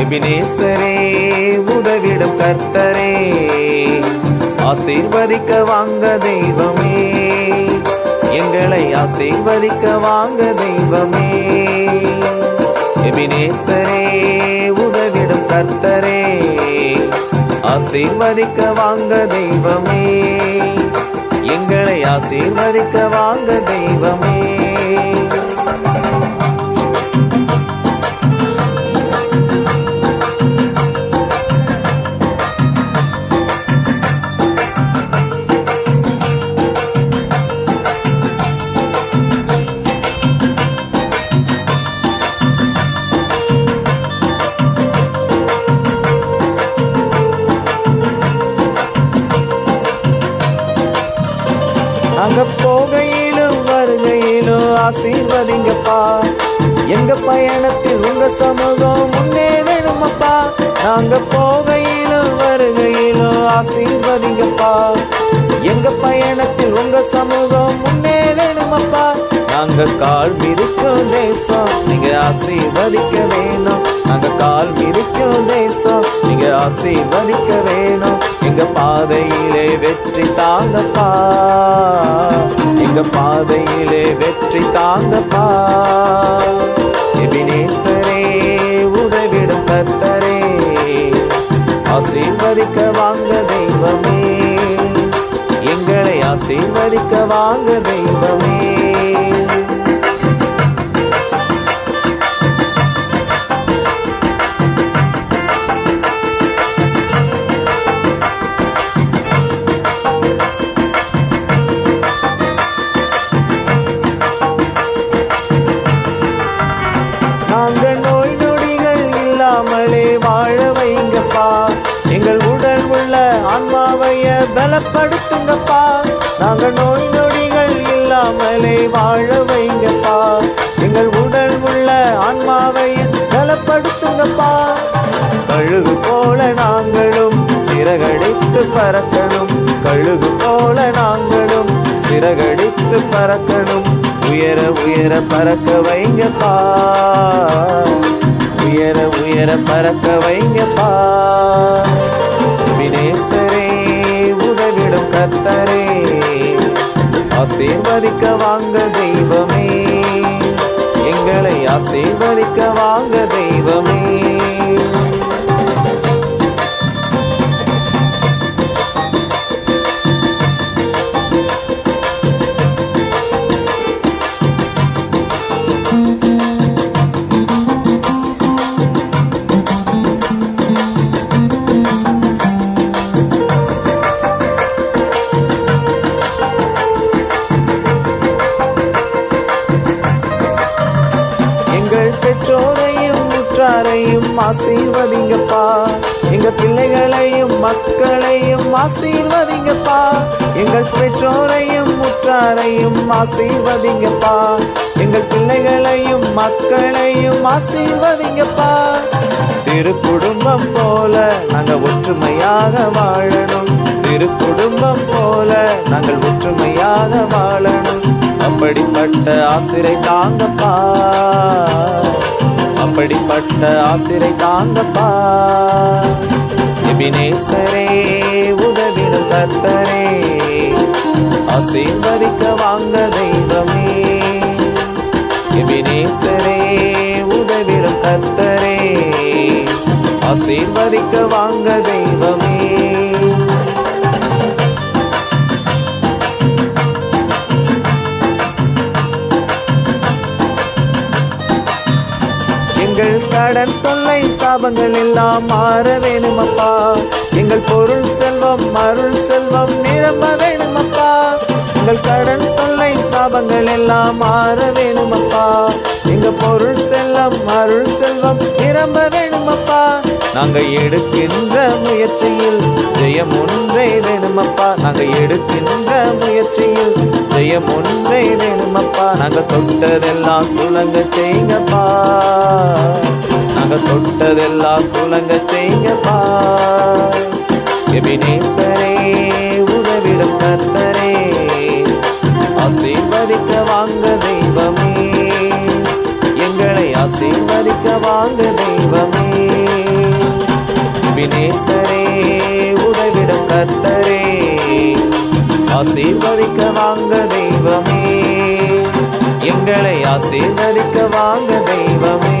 எபினேசரே உதவிடும் கர்த்தரே ஆசீர்வதிக்க வாங்க தெய்வமே. எங்களை ஆசீர்வதிக்க வாங்க தெய்வமே. எபினேசரே உதவிடும் கர்த்தரே. ஆசீர்வதிக்க வாங்க தெய்வமே. எங்களை ஆசீர்வதிக்க வாங்க தெய்வமே. ஆசீர்வதிங்கப்பா எங்க பயணத்தில் உங்க சமூகம் முன்னே வேணுமப்பா. நாங்க போகையிலும் வருகையிலும் ஆசீர்வதிங்கப்பா. எங்க பயணத்தில் உங்க சமூகம் முன்னே வேணுமப்பா. நாங்க கால் மிதிக்கும் தேசம் நீங்க ஆசீர்வதிக்க வேணும். நாங்க கால் மிதிக்கும் தேசம் நீங்க ஆசீர்வதிக்க வேணும். எங்க பாதையிலே வெற்றி தாங்கப்பா. இந்த பாதையிலே வெற்றி தாங்கப்பா. எபினேசரே உதவிடும் கத்தரே ஆசீர்வதிக்க வாங்க தெய்வமே. எங்களை ஆசீர்வதிக்க வாங்க தெய்வமே. பலப்படுத்துங்கப்பா எங்கள் உடல் உள்ள ஆன்மாவைய பலப்படுத்துங்கப்பா. நாங்கள் நோய் நொடிகள் இல்லாமலே வாழ வைங்கப்பா. எங்கள் உடல் உள்ள ஆன்மாவைய பலப்படுத்துங்கப்பா. கழுகு போல நாங்களும் சிறகடித்து பறக்கணும். கழுகு போல நாங்களும் சிறகடித்து பறக்கணும். உயர உயர பறக்க வைங்கப்பா. உயர உயர பறக்க வைங்கப்பா. வினேசரே உதவிடும் கத்தரே. ஆசீர்வதிக்க வாங்க தெய்வமே. எங்களை ஆசீர்வதிக்க வாங்க தெய்வமே. பெற்றோரையும் ஆசீர்வதிங்கப்பா. எங்க பிள்ளைகளையும் மக்களையும் ஆசீர்வதிங்கப்பா. எங்கள் பெற்றோரையும் உற்றாரையும் ஆசீர்வதிங்கப்பா. எங்கள் பிள்ளைகளையும் மக்களையும் ஆசீர்வதிங்கப்பா. திரு குடும்பம் போல நாங்க ஒற்றுமையாக வாழணும். திரு குடும்பம் போல நாங்கள் ஒற்றுமையாக வாழணும். அப்படிப்பட்ட ஆசிரை தாங்கப்பா. அப்படிப்பட்ட ஆசிரை தாங்கப்பா. எபினேசரே உதவிடும் கர்த்தரே ஆசீர்வதிக்க வாங்க தெய்வமே. எபினேசரே உதவிடும் கர்த்தரே ஆசீர்வதிக்க வாங்க கடன் தொல்லை சாபங்கள் எல்லாம் மாற வேணுமப்பா. எங்கள் பொருள் செல்வம் அருள் செல்வம் நிரம்ப வேணுமப்பா. எங்கள் கடன் தொல்லை சாபங்கள் எல்லாம் மாற வேணுமப்பா. எங்க பொருள் செல்லம் அருள் செல்வம் நிரம்ப வேணுமப்பா. நாங்க எடுக்கின்ற முயற்சியில் ஜெயம் ஒன்றே வேணுமப்பா. நாங்க எடுக்கின்ற முயற்சியில் ஜெயம் ஒன்றே வேணுமப்பா. நாங்க தொட்டதெல்லாம் துளங்க செய்யப்பா நாங்க தொட்டதெல்லாம் துளங்க செய்யப்பா எபினேசரே உதவிடும் கத்தரே ஆசீர்வதிக்க வாங்க ஆசீர்வதிக்க வாங்க தெய்வமே. வினேசரே உதவிடும் கத்தரே ஆசீர்வதிக்க வாங்க தெய்வமே. எங்களை ஆசீர்வதிக்க வாங்க தெய்வமே.